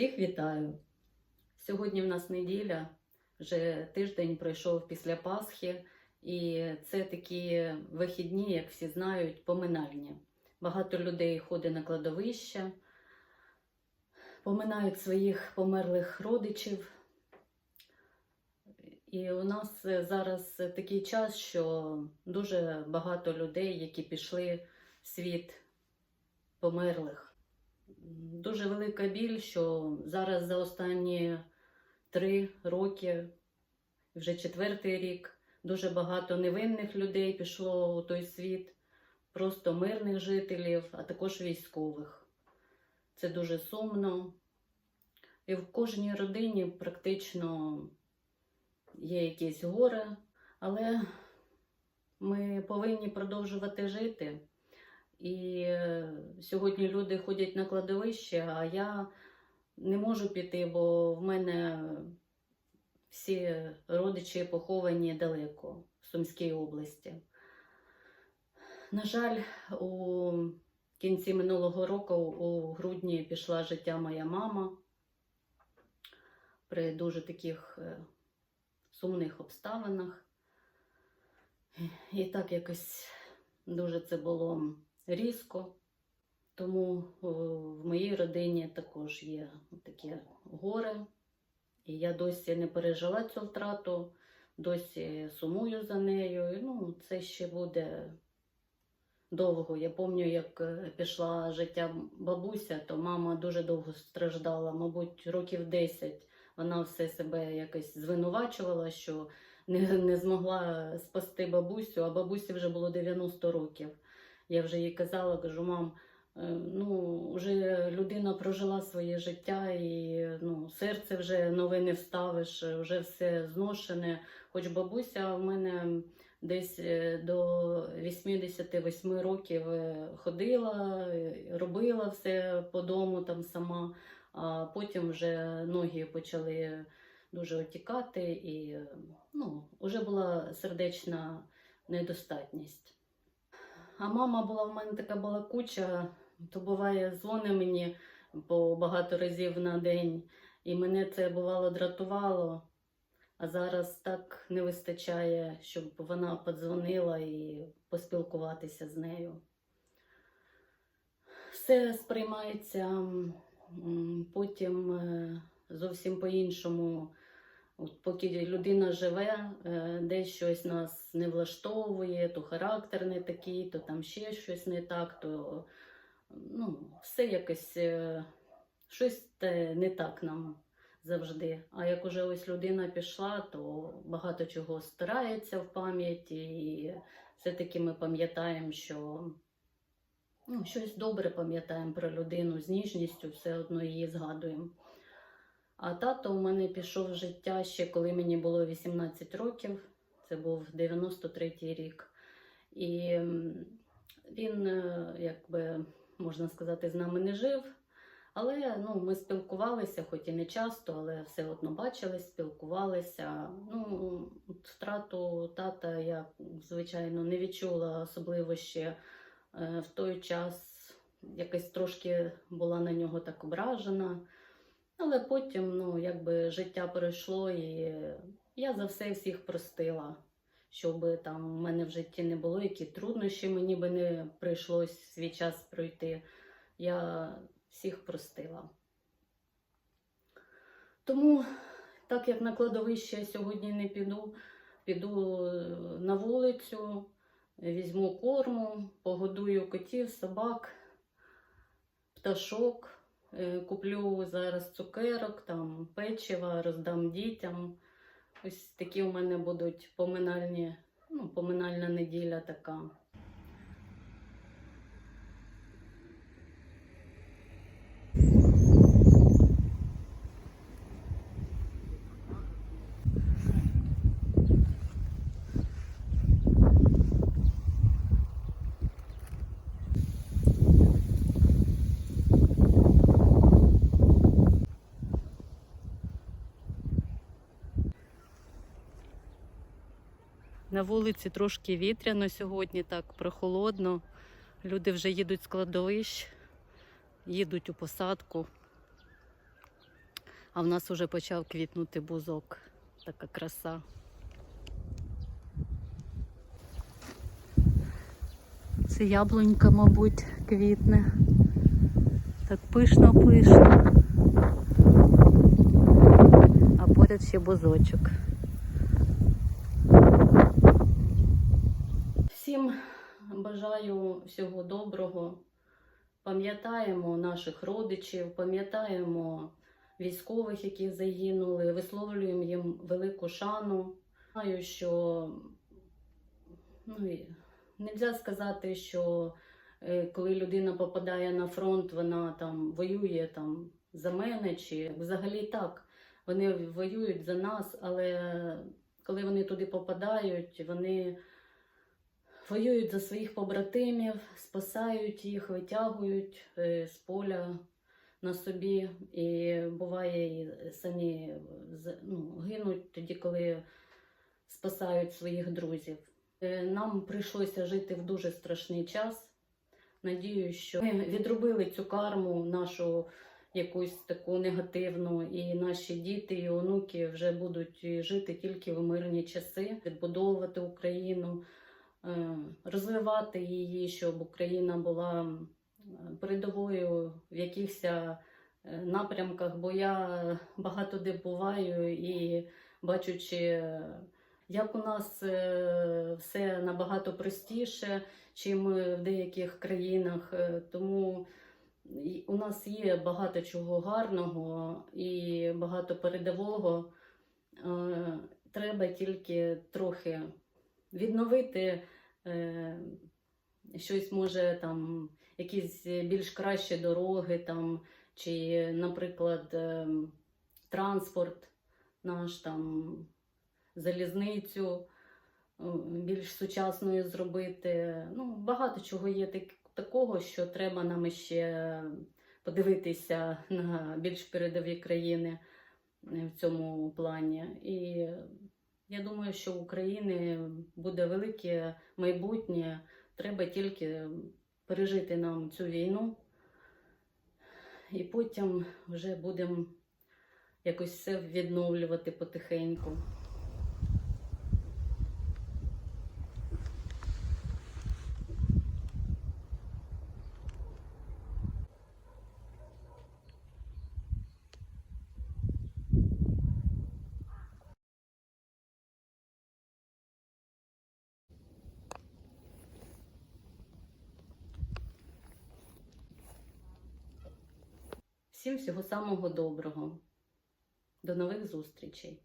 Всіх вітаю! Сьогодні в нас неділя, вже тиждень пройшов після Пасхи, і це такі вихідні, як всі знають, поминальні. Багато людей ходить на кладовище, поминають своїх померлих родичів. І у нас зараз такий час, що дуже багато людей, які пішли в світ померлих. Дуже велика біль, що зараз за останні три роки, вже четвертий рік, дуже багато невинних людей пішло у той світ, просто мирних жителів, а також військових. Це дуже сумно. І в кожній родині практично є якесь горе, але ми повинні продовжувати жити. І е, сьогодні люди ходять на кладовище, а я не можу піти, бо в мене всі родичі поховані далеко в Сумській області. На жаль, у кінці минулого року, у грудні, пішла життя моя мама при дуже таких е, сумних обставинах. І так якось дуже це було різко. Тому в моїй родині також є таке горе. І я досі не пережила цю втрату, досі сумую за нею. І, ну, це ще буде довго. Я пам'ятаю, як е, пішла життя бабуся, то мама дуже довго страждала, мабуть, років 10. Вона все себе якось звинувачувала, що не, не змогла спасти бабусю, а бабусі вже було 90 років. Я вже їй казала, кажу, мам, е, ну, вже людина прожила своє життя і ну, серце вже нове не вставиш, вже все зношене. Хоч бабуся в мене десь е, до 88 років е, ходила, робила все по дому там сама, а потім вже ноги почали дуже отікати, і ну, вже була сердечна недостатність. А мама була в мене така балакуча, то буває, дзвонить мені по багато разів на день, і мене це бувало дратувало. А зараз так не вистачає, щоб вона подзвонила і поспілкуватися з нею. Все сприймається потім е, зовсім по-іншому. От поки людина живе, е, десь щось нас не влаштовує, то характер не такий, то там ще щось не так, то ну, все якось е, щось не так нам завжди. А як уже ось людина пішла, то багато чого старається в пам'яті, і все-таки ми пам'ятаємо, що ну, щось добре пам'ятаємо про людину з ніжністю, все одно її згадуємо. А тато у мене пішов в життя ще коли мені було 18 років, це був 93-й рік. І він, е, якби можна сказати, з нами не жив. Але ну, ми спілкувалися, хоч і не часто, але все одно бачились, спілкувалися. Ну, втрату тата я, звичайно, не відчула, особливо ще е, в той час якось трошки була на нього так ображена. Але потім, ну, якби життя пройшло, і я за все всіх простила, щоб там в мене в житті не було, які труднощі мені би не прийшлось свій час пройти. Я всіх простила. Тому, так як на кладовище сьогодні не піду, піду е, на вулицю, візьму корму, погодую котів, собак, пташок. Е, Куплю зараз цукерок, там печива, роздам дітям. Ось такі у мене будуть поминальні, ну, поминальна неділя така. На вулиці трошки вітряно сьогодні, так прохолодно. Люди вже їдуть з кладовищ, їдуть у посадку. А в нас уже почав квітнути бузок. Така краса. Це яблунька, мабуть, квітне. Так пишно пишно. А поряд ще бузочок. Всім всього доброго. Пам'ятаємо наших родичів, пам'ятаємо військових, які загинули, висловлюємо їм велику шану. Знаю, що ну, не можна сказати, що е, коли людина попадає на фронт, вона там воює там за мене, чи взагалі так. Вони воюють за нас, але коли вони туди попадають, вони воюють за своїх побратимів, спасають їх, витягують е, з поля на собі. І буває, і самі ну, гинуть тоді, коли спасають своїх друзів. Е, Нам прийшлося жити в дуже страшний час. Надію, що ми відробили цю карму, нашу якусь таку негативну, і наші діти і онуки вже будуть жити тільки в мирні часи, відбудовувати Україну, розвивати її, щоб Україна була передовою в якихось е, напрямках. Бо я багато де буваю і бачучи, е, як у нас е, все набагато простіше, чим в деяких країнах. Е, Тому у нас є багато чого гарного і багато передового. Е, Треба тільки трохи відновити е, щось, може, там, якісь більш кращі дороги, там, чи, наприклад, е, транспорт наш там, залізницю е, більш сучасною зробити. Ну, багато чого є так- такого, що треба нам ще подивитися на більш передові країни е, в цьому плані. І я думаю, що в України буде велике майбутнє. Треба тільки пережити нам цю війну, і потім вже будемо якось все відновлювати потихеньку. Всім всього самого доброго. До нових зустрічей!